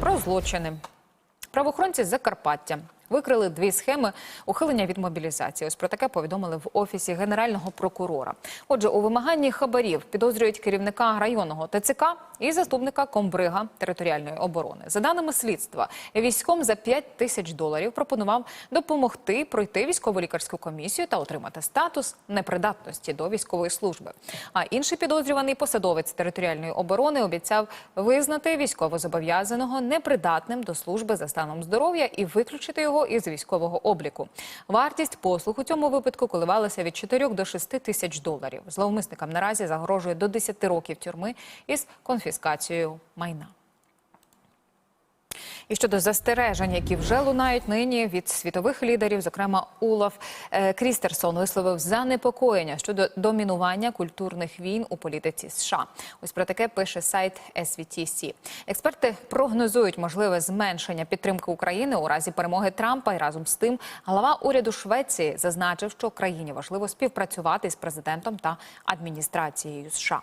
Про злочини. Правоохоронці Закарпаття викрили дві схеми ухилення від мобілізації. Ось про таке повідомили в офісі генерального прокурора. Отже, у вимаганні хабарів підозрюють керівника районного ТЦК і заступника комбрига територіальної оборони. За даними слідства, військом за 5 тисяч доларів пропонував допомогти пройти військово-лікарську комісію та отримати статус непридатності до військової служби. А інший підозрюваний посадовець територіальної оборони обіцяв визнати військовозобов'язаного непридатним до служби за станом здоров'я і виключити його із військового обліку. Вартість послуг у цьому випадку коливалася від 4 до 6 тисяч доларів. Зловмисникам наразі загрожує до 10 років тюрми із конфіскацією майна. І щодо застережень, які вже лунають нині від світових лідерів, зокрема Улаф е, Крістерсон висловив занепокоєння щодо домінування культурних війн у політиці США. Ось про таке пише сайт SVTC. Експерти прогнозують можливе зменшення підтримки України у разі перемоги Трампа. І разом з тим глава уряду Швеції зазначив, що країні важливо співпрацювати з президентом та адміністрацією США.